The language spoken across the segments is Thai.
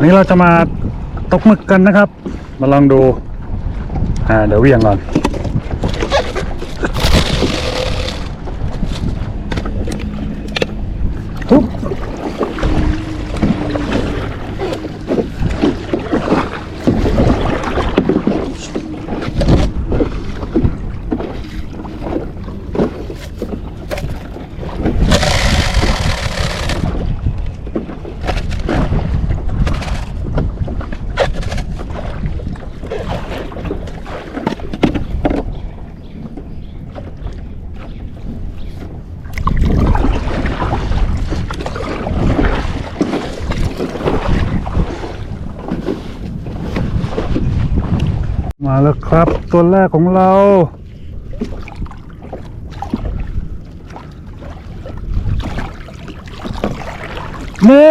วันนี้เราจะมาตกหมึกกันนะครับ มาลองดู อ่า เดี๋ยวเหวี่ยงก่อน ทุบ มาแล้วครับ ตัวแรกของเรา เน่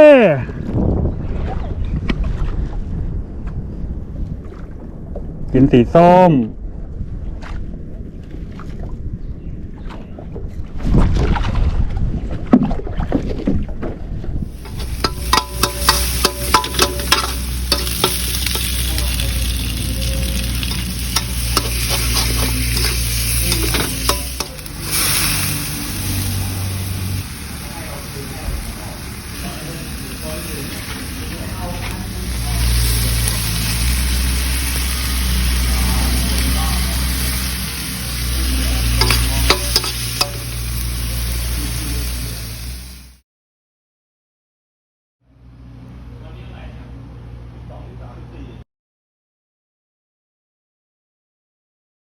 กินสีส้ม